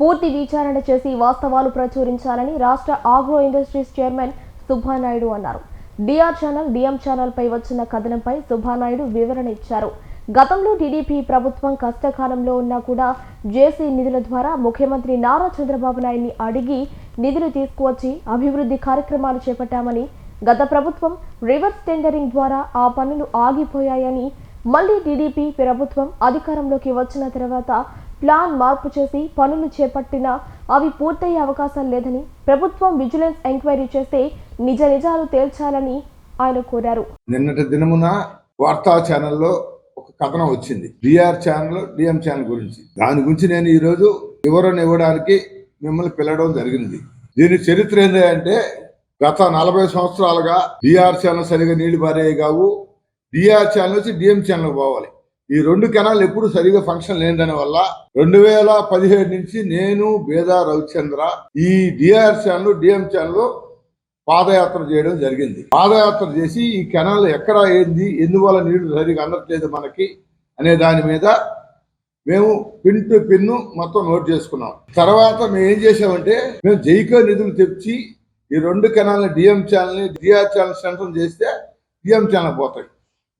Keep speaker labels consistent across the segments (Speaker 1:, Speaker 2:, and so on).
Speaker 1: పూర్తి విచారణ చేసి వాస్తవాలు ప్రచురించాలని రాష్ట్ర ఆగ్రో ఇండస్ట్రీస్ చైర్మన్ సుబ్బానాయుడు అన్నారు. డిఆర్ ఛానల్ డిఎం ఛానల్ పై వచ్చిన కథనంపై సుబ్బానాయుడు వివరణ ఇచ్చారు. గతంలో టీడీపీ ప్రభుత్వం కష్టకాలంలో ఉన్నా కూడా జేసీ నిధుల ద్వారా ముఖ్యమంత్రి నారా చంద్రబాబు నాయుడిని అడిగి నిధులు తీసుకువచ్చి అభివృద్ధి కార్యక్రమాలు చేపట్టామని గత ప్రభుత్వం రివర్స్ టెండరింగ్ ద్వారా ఆ పనులు ఆగిపోయాయని మళ్ళీ టీడీపీ ప్రభుత్వం అధికారంలోకి వచ్చిన తర్వాత ప్లాన్ మార్పు చేసి పనులు చేపట్టినా అవి పూర్తయ్యే అవకాశం లేదని ప్రభుత్వం విజిలెన్స్ ఎంక్వైరీ చేస్తే నిజ నిజాలు తేల్చాలని ఆయన కోరారు.
Speaker 2: నిన్నటి దినమున వార్తా ఛానల్లో ఒక కథనం వచ్చింది. డిఆర్ ఛానల్ డిఎం ఛానల్ గురించి. దాని గురించి నేను ఈరోజు వివరణ ఇవ్వడానికి మిమ్మల్ని పిలవడం జరిగింది. దీని చరిత్ర ఏంటి అంటే గత నలభై సంవత్సరాలుగా డిఆర్ ఛానల్ సరిగా నీళ్ళు పారేవి కావు. డిఆర్ ఛానల్ వచ్చి డిఎం ఛానల్ పోవాలి. ఈ రెండు కెనాల్ ఎప్పుడు సరిగా ఫంక్షన్ లేనిదని వల్ల రెండు వేల పదిహేడు నుంచి నేను బేదా రవిచంద్ర ఈ DR channel DM channel padayatra చేయడం జరిగింది. పాదయాత్ర చేసి ఈ కెనాల్ ఎక్కడ ఏంది ఎందువల్ల నీళ్ళు సరిగా అందట్లేదు మనకి అనే దాని మీద మేము పిన్ టు పిన్ను మొత్తం నోట్ చేసుకున్నాం. తర్వాత మేము ఏం చేసామంటే మేము జైకో నిధులు తెచ్చి ఈ రెండు కెనాల్ని డిఎం ఛానల్ని డిఆర్ ఛానల్ సెంట్రం చేస్తే డిఎం ఛానల్ పోతాయి.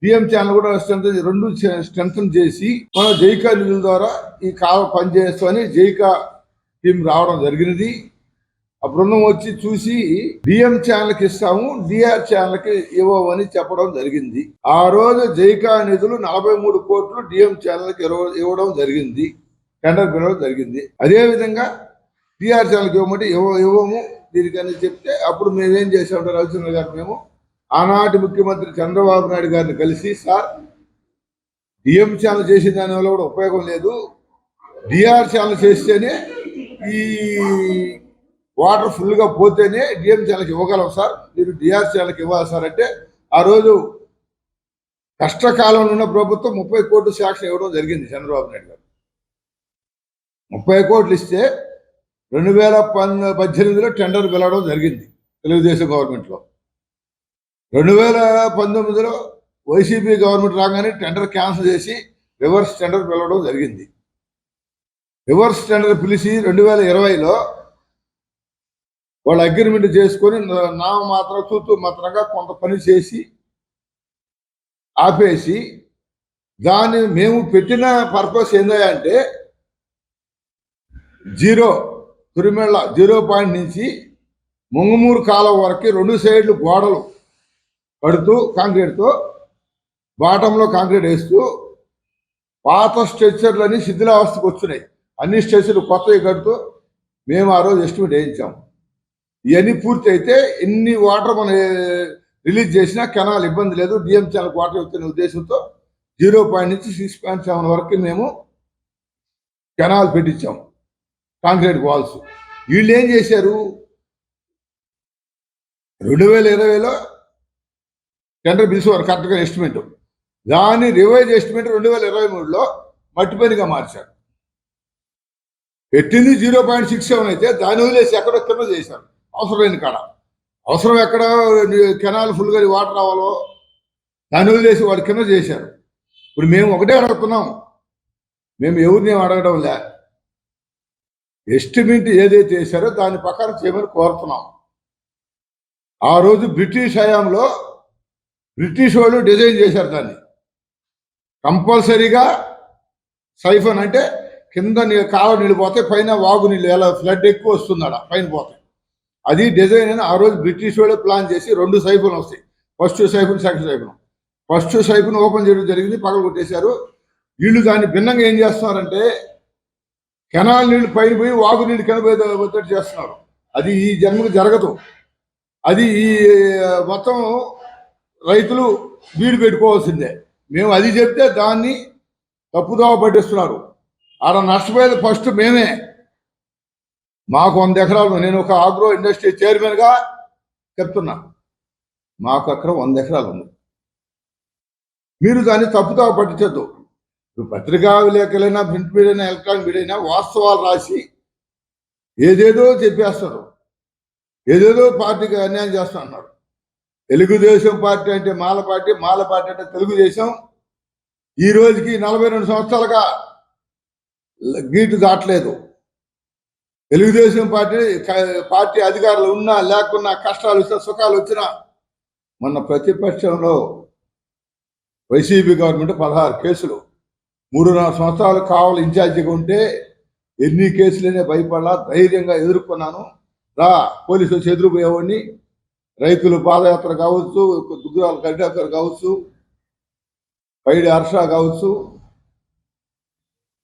Speaker 2: డిఎం ఛానల్ కూడా స్ట్రెంథన్ రెండు స్ట్రెంథన్ చేసి మన జైకా నిధుల ద్వారా ఈ కావ పనిచేస్తామని జైకా టీం రావడం జరిగినది. ఆ బృందం వచ్చి చూసి డిఎం ఛానల్కి ఇస్తాము డిఆర్ ఛానల్కి ఇవ్వమని చెప్పడం జరిగింది. ఆ రోజు జైకా నిధులు నలభై మూడు కోట్లు డిఎం ఛానల్కి ఇవ్వడం జరిగింది. టెండర్ పిలవడం జరిగింది. అదేవిధంగా డిఆర్ ఛానల్కి ఇవ్వమంటే ఇవ్వ ఇవ్వము. దీనికని చెప్తే అప్పుడు మేమేం చేసామంటే రవిచంద్ర గారు మేము ఆనాటి ముఖ్యమంత్రి చంద్రబాబు నాయుడు గారిని కలిసి సార్ డిఎం ఛానల్ చేసిన దాని వల్ల కూడా ఉపయోగం లేదు. డిఆర్ ఛానల్ చేస్తేనే ఈ వాటర్ ఫుల్గా పోతేనే డిఎం ఛానల్కి ఇవ్వగలం సార్. మీరు డిఆర్ ఛానల్కి ఇవ్వాలి సార్. అంటే ఆ రోజు కష్టకాలంలో ఉన్న ప్రభుత్వం ముప్పై కోట్లు శాంక్షన్ ఇవ్వడం జరిగింది చంద్రబాబు నాయుడు గారు. ముప్పై కోట్లు ఇస్తే రెండు వేల పద్దెనిమిదిలో టెండర్ పిలవడం జరిగింది తెలుగుదేశం గవర్నమెంట్లో. రెండు వేల పంతొమ్మిదిలో వైసీపీ గవర్నమెంట్ రాగానే టెండర్ క్యాన్సిల్ చేసి రివర్స్ టెండర్ పిలవడం జరిగింది. రివర్స్ టెండర్ పిలిచి రెండు వేల ఇరవైలో వాళ్ళు అగ్రిమెంట్ చేసుకొని నా- మాత్రం తూతూ మాత్రంగా కొంత పని చేసి ఆపేసి దాన్ని మేము పెట్టిన పర్పస్ ఏంటంటే జీరో తురిమెళ్ళ జీరో పాయింట్ నుంచి ముంగమూరు కాలం వరకు రెండు సైడ్లు గోడలు కడుతూ కాంక్రీట్తో బాటంలో కాంక్రీట్ వేస్తూ పాత స్ట్రక్చర్లని శిథిలావస్థకు వచ్చినాయి. అన్ని స్ట్రక్చర్లు కొత్తవి కడుతూ మేము ఆ రోజు ఎస్టిమేట్ వేయించాము ఇవన్నీ పూర్తి అయితే ఎన్ని వాటర్ మనం రిలీజ్ చేసినా కెనాల్ ఇబ్బంది లేదు. డిఎం ఛానల్ వాటర్ వచ్చిన ఉద్దేశంతో జీరో పాయింట్ నుంచి సిక్స్ పాయింట్ సెవెన్ వరకు మేము కెనాల్ పెట్టించాం. Concrete walls. వీళ్ళు ఏం చేశారు? రెండు వేల ఇరవైలో టెండర్ పిలిచేవారు కరెక్ట్గా ఎస్టిమేట్ దాన్ని రివైజ్ ఎస్టిమేట్ రెండు వేల ఇరవై మూడులో మట్టి పనిగా మార్చారు. పెట్టింది జీరో పాయింట్ సిక్స్ సెవెన్ అయితే దాని వదిలేసి ఎక్కడో కింద చేశారు. అవసరమైన కాడ. అవసరం ఎక్కడ కెనాల్ ఫుల్గా వాటర్ రావాలో? దాని వదిలేసి వాడు కింద చేశారు. ఇప్పుడు మేము ఒకటే అడుగుతున్నాం. మేము ఎవరిని అడగడం లే. ఎస్టిమేట్ ఏదైతే చేశారో దాని ప్రకారం చేయమని కోరుతున్నాం. ఆ రోజు బ్రిటిష్ హయాంలో బ్రిటిష్ వాళ్ళు డిజైన్ చేశారు దాన్ని. కంపల్సరీగా సైఫన్ అంటే కింద కాలు కాలువ నీళ్ళు పోతే పైన వాగు నీళ్ళు ఎలా ఫ్లడ్ ఎక్కువ వస్తుందట పైన పోతాయి అది డిజైన్ అని ఆ రోజు బ్రిటిష్ వాళ్ళు ప్లాన్ చేసి రెండు సైఫులు వస్తాయి. First siphon second siphon. First siphon open చేయడం జరిగింది పగలు కొట్టేశారు. వీళ్ళు దాన్ని భిన్నంగా ఏం చేస్తున్నారంటే కెనాల్ నీళ్ళు పైన పోయి వాగు నీళ్ళు కింద చేస్తున్నారు. అది ఈ జన్మకు జరగదు. అది ఈ మొత్తం రైతులు వీడు పెట్టుకోవాల్సిందే. మేము అది చెప్తే దాన్ని తప్పుదోవ పట్టిస్తున్నారు. ఆడ నష్టపోయేది ఫస్ట్ మేమే. మాకు వంద ఎకరాలు నేను ఒక ఆగ్రో ఇండస్ట్రీ చైర్మన్గా చెప్తున్నా. మాకు అక్కడ వంద ఎకరాలు ఉంది. మీరు దాన్ని తప్పుదోవ పట్టించద్దు. పత్రికా విలేకలైనా ప్రింట్ మీడియా ఎలక్ట్రానిక్ మీడియా అయినా వాస్తవాలు రాసి ఏదేదో చెప్పేస్తారు ఏదేదో పార్టీకి అన్యాయం చేస్తా అన్నారు తెలుగుదేశం పార్టీ అంటే మాల పార్టీ మాల పార్టీ అంటే తెలుగుదేశం. ఈ రోజుకి నలభై రెండు సంవత్సరాలుగా గీటు దాటలేదు. తెలుగుదేశం పార్టీ పార్టీ అధికారులు ఉన్నా లేకున్నా కష్టాలు వచ్చినా సుఖాలు వచ్చినా మొన్న ప్రతిపక్షంలో వైసీపీ గవర్నమెంట్ పదహారు కేసులు. మూడున్నర సంవత్సరాలు కావాలి ఇన్ఛార్జిగా ఉంటే ఎన్ని కేసులనే భయపడలా ధైర్యంగా ఎదుర్కొన్నాను. రా పోలీసులు వచ్చి ఎదురుపోయేవాడిని. రైతులు పాదయాత్ర కావచ్చు దుగ్గురాల కడ్డాకర్ కావచ్చు పైడి హర్ష కావచ్చు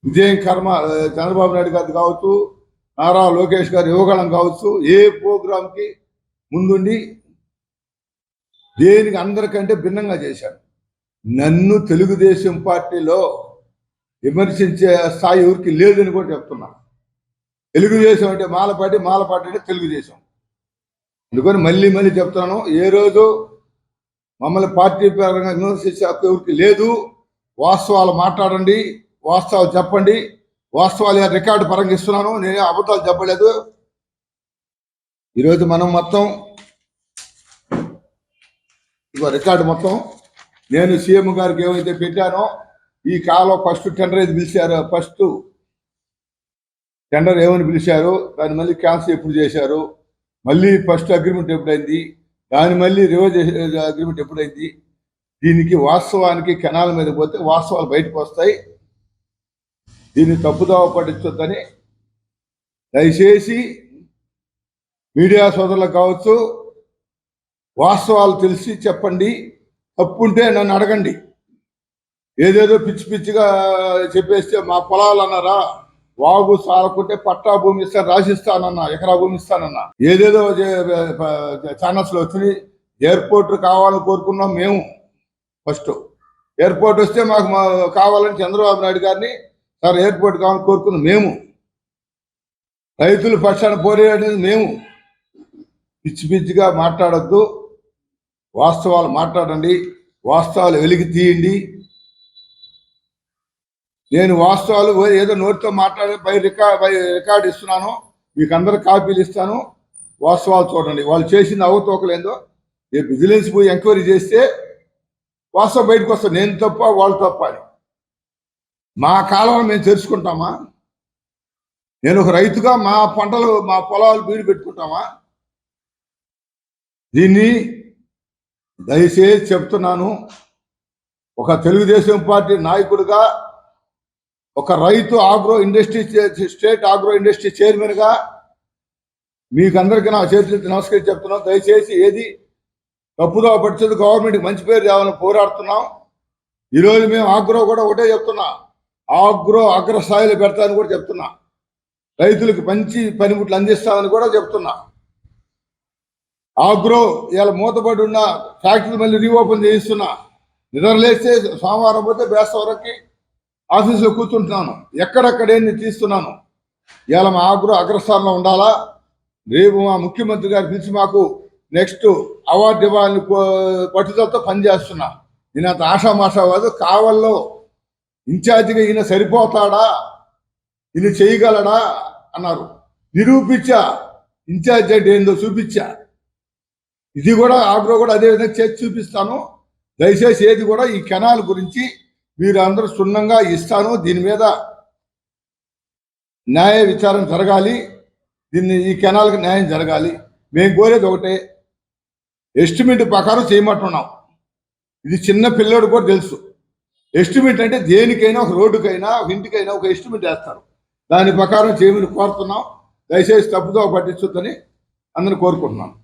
Speaker 2: విజయం కర్మ చంద్రబాబు నాయుడు గారు కావచ్చు నారా లోకేష్ గారు యువగళం కావచ్చు ఏ ప్రోగ్రాంకి ముందుండి దేనికి అందరికంటే భిన్నంగా చేశాను నన్ను తెలుగుదేశం పార్టీలో విమర్శించే స్థాయి ఊరికి లేదని కూడా చెప్తున్నా. తెలుగుదేశం అంటే మాలపాటి మాలపాటి అంటే తెలుగుదేశం. అందుకని మళ్ళీ మళ్ళీ చెప్తున్నాను ఏ రోజు మమ్మల్ని పార్టీ పరంగా విమర్శించే హక్కు ఎవరికి లేదు వాస్తవాలు మాట్లాడండి వాస్తవాలు చెప్పండి వాస్తవాలు రికార్డు పరంగా ఇస్తున్నాను నేనే అబద్ధాలు చెప్పలేదు. ఈరోజు మనం మొత్తం ఇదిగో రికార్డు మొత్తం నేను సీఎం గారికి ఏమైతే పెట్టానో ఈ కాలం ఫస్ట్ టెండర్ ఏది పిలిచారు ఫస్ట్ టెండర్ ఏమని పిలిచారు దాన్ని మళ్ళీ క్యాన్సిల్ ఎప్పుడు చేశారు మళ్ళీ ఫస్ట్ అగ్రిమెంట్ ఎప్పుడైంది? దాని మళ్ళీ రివర్స్ అగ్రిమెంట్ ఎప్పుడైంది? దీనికి వాస్తవానికి కెనాల మీద పోతే వాస్తవాలు బయటకు వస్తాయి. దీన్ని తప్పుదావ పట్టించొద్దని దయచేసి మీడియా సోదరులకు కావచ్చు వాస్తవాలు తెలిసి చెప్పండి. తప్పుంటే నన్ను అడగండి. ఏదేదో పిచ్చి పిచ్చిగా చెప్పేస్తే మా పొలాలు అన్నారా వాగు సాలకుంటే పట్టా భూమి ఇస్తాను రాసిస్తానన్నా ఎకరా భూమి ఇస్తానన్నా. ఏదేదో ఛానల్స్లో వచ్చినాయి ఎయిర్పోర్ట్ కావాలని కోరుకున్నాం మేము. ఫస్ట్ ఎయిర్పోర్ట్ వస్తే మాకు కావాలని చంద్రబాబు నాయుడు గారిని సార్ ఎయిర్పోర్ట్ కావాలని కోరుకున్నాం మేము. రైతులు పక్షాన పోరాడేది మేము. పిచ్చి పిచ్చిగా మాట్లాడద్దు. వాస్తవాలు మాట్లాడండి. వాస్తవాలు వెలికి తీయండి. నేను వాస్తవాలు ఏదో నోటితో మాట్లాడే పై రికార్డ్ పై రికార్డు ఇస్తున్నాను మీకు అందరు కాపీలు ఇస్తాను వాస్తవాలు చూడండి. వాళ్ళు చేసిన అవతోకలేందో రేపు విజిలెన్స్ పోయి ఎంక్వైరీ చేస్తే వాస్తవం బయటకు వస్తాను నేను తప్ప వాళ్ళు తప్ప అని. మా కాలం మేము తెలుసుకుంటామా? నేను ఒక రైతుగా మా పంటలు మా పొలాలు బీడు పెట్టుకుంటామా? దీన్ని దయచేసి చెప్తున్నాను. ఒక తెలుగుదేశం పార్టీ నాయకుడిగా ఒక రైతు ఆగ్రో ఇండస్ట్రీ చే- స్టేట్ ఆగ్రో ఇండస్ట్రీ చైర్మన్గా మీకు అందరికీ నా చేతులెత్తి నమస్కరించి చెప్తున్నాం. దయచేసి ఏది తప్పుదో పడిచేది గవర్నమెంట్కి మంచి పేరు తేవాలని పోరాడుతున్నాం. ఈరోజు మేము ఆగ్రో కూడా ఒకటే చెప్తున్నా. ఆగ్రో అగ్రస్థాయిలో పెడతామని కూడా చెప్తున్నా. రైతులకు మంచి పనిముట్లు అందిస్తామని కూడా చెప్తున్నా. ఆగ్రో ఇలా మూతపడి ఉన్న ఫ్యాక్టరీ మళ్ళీ రీఓపెన్ చేయిస్తున్నా. నిద్రలేస్తే సోమవారం పోతే బేస్తవరకి ఆఫీసులో కూర్చుంటున్నాను. ఎక్కడెక్కడేన్ని తీస్తున్నాను. ఇవాళ మా ఆగ్రో అగ్రస్థానంలో ఉండాలా? రేపు మా ముఖ్యమంత్రి గారు పిలిచి మాకు నెక్స్ట్ అవార్డు ఇవ్వాలని పట్టుదలతో పనిచేస్తున్నా. నేను అంత ఆషామాషా కాదు కావల్లో ఇన్ఛార్జిగా ఈయన సరిపోతాడా? ఈయన చేయగలడా? అన్నారు. నిరూపించా. ఇన్ఛార్జ్ అంటే ఏందో చూపించా. ఇది కూడా ఆగ్రో కూడా అదే విధంగా చేసి చూపిస్తాను. దయచేసి ఏది కూడా ఈ కెనాల్ గురించి మీరు సున్నంగా ఇస్తాను. దీని మీద న్యాయ విచారణ జరగాలి. దీన్ని ఈ కెనాల్కి న్యాయం జరగాలి. మేము కోరేది ఒకటే ఎస్టిమేట్ ప్రకారం చేయమంటున్నాం. ఇది చిన్న పిల్లడు కూడా తెలుసు. ఎస్టిమేట్ అంటే దేనికైనా ఒక రోడ్డుకైనా ఒక ఇంటికైనా ఒక ఎస్టిమేట్ వేస్తారు. దాని ప్రకారం చేయమని కోరుతున్నాం. దయచేసి తప్పుదో పట్టించుద్దని అందరిని కోరుకుంటున్నాను